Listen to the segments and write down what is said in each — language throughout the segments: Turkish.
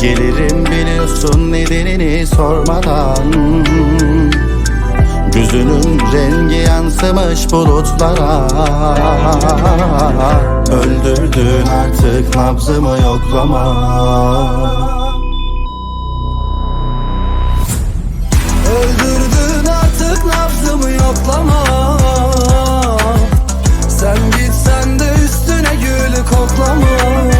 Gelirim biliyorsun nedenini sormadan. Gözünün rengi yansımış bulutlara. Öldürdün artık nabzımı yoklama. Öldürdün artık nabzımı yoklama. Sen gitsen de üstüne gülü koklamam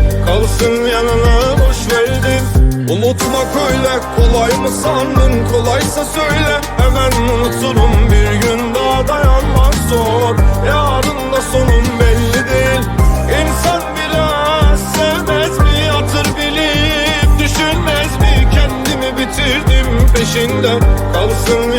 Kalsın yanına boş verdim Unutmak öyle kolay mı sandın? Kolaysa söyle. Hemen unuturum bir gün daha dayanmak zor. Yarın da sonun belli değil. İnsan biraz sevmez mi? Hatır bilip düşünmez mi? Kendimi bitirdim peşinde Kalsın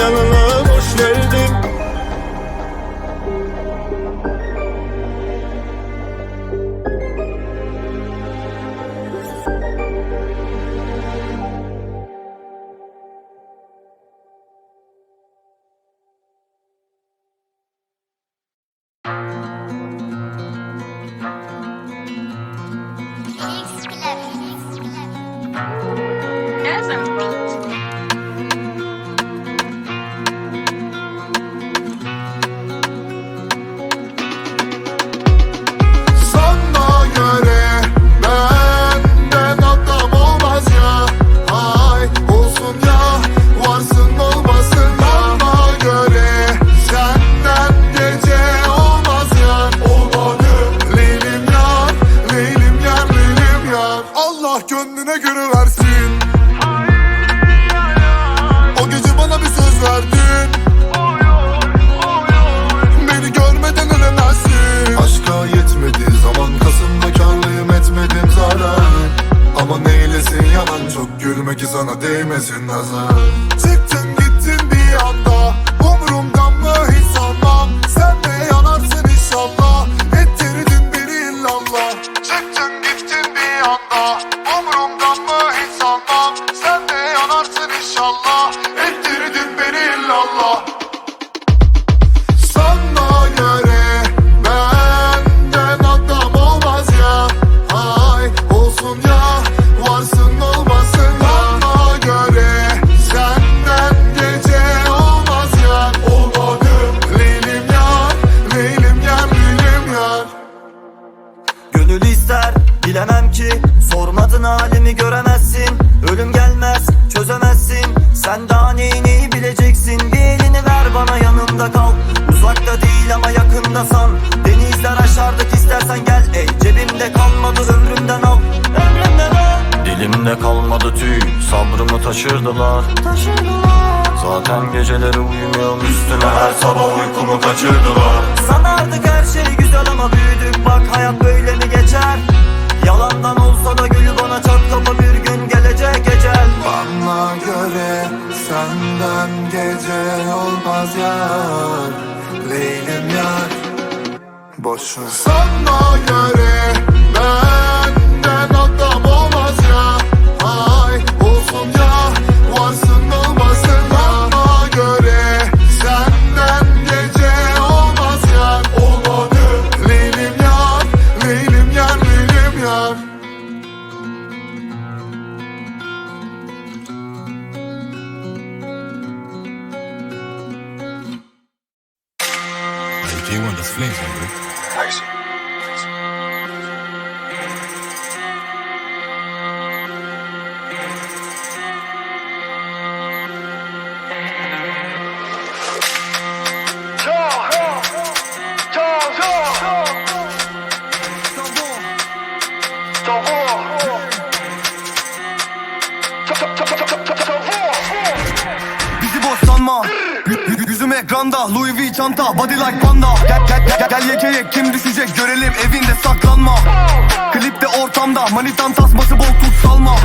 tüy Sabrımı taşırdılar. Zaten geceleri uyumuyorum üstüne Her sabah uykumu kaçırdılar. Sanardık her şey güzel ama büyüdük. Bak hayat böyle mi geçer? Yalandan olsa da gülü bana çat kapı bir gün gelecek ecel. Bana göre senden gece olmaz yar. Leylim yar. Boş ver Sana göre benden J1 das Flames, baby. Bizi ekranda Louis V çanta Body like panda. Gel gel gel, gel yeke yek kim düşecek? Görelim evinde saklanma. Klipte ortamda manitan tasması bol tut salma.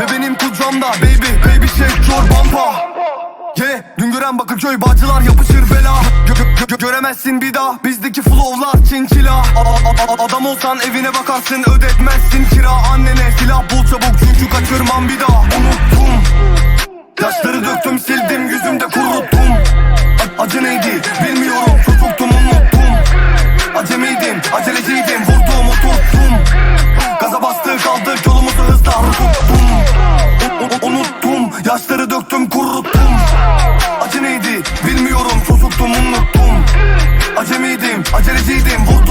Ve benim kucağımda baby baby shake your bumpa Yeah, dün gören Bakırköy Bağcılar yapışır bela. Gö- gö- gö- Göremezsin bir daha Bizdeki flowlar çinçila Adam olsan evine bakarsın ödetmezsin kira. Annene silah bul çabuk çünkü kaçırmam bir daha. Unuttum. Yaşları döktüm sildim yüzümde kuruttum Acı neydi? Bilmiyorum. Çocuktum unuttum. Acemiydim aceleciydim. Vurdum oturttum. Gaza bastı kaldık yolumuzu hızla tuttum Unuttum. Yaşları döktüm kuruttum. Acı neydi? Bilmiyorum. Çocuktum unuttum. Acemiydim aceleciydim. Vurdum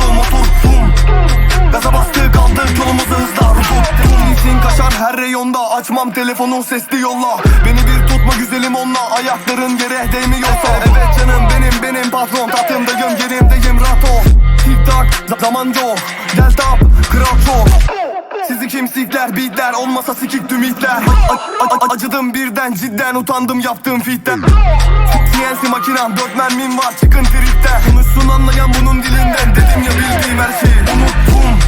Açmam telefonun sesli yolla. Beni bir tutma güzelim onunla. Ayakların yere değmiyorsa. Evet canım benim benim patron. Tatımdayım yerimdeyim. Rato Tik tak zamanco Delta Krato sizi kimsikler bitler olmasa sikik dümitler Acıdım birden cidden utandım yaptığım fitten. CNC makinem dört mermim var. Çıkın tripten Konuşsun anlayan bunun dilinden. Dedim ya bildiğim her şeyi. Unuttum.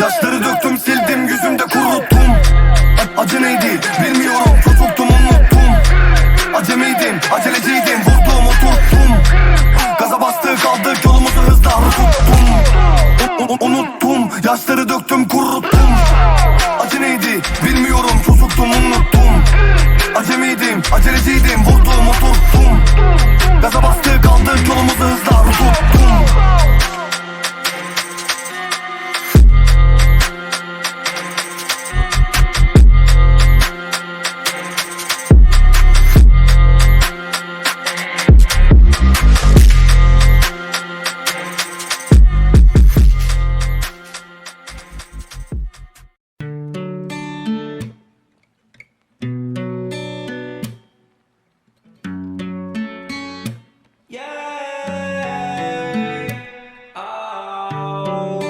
Yaşları döktüm sildim. Yüzümde kurut Acı neydi? Bilmiyorum. Tutuktum unuttum. Acemiydim aceleciydim. Vurdum oturttum. Gaza bastı kaldık yolumuzu hızla Unuttum. Yaşları döktüm kur out.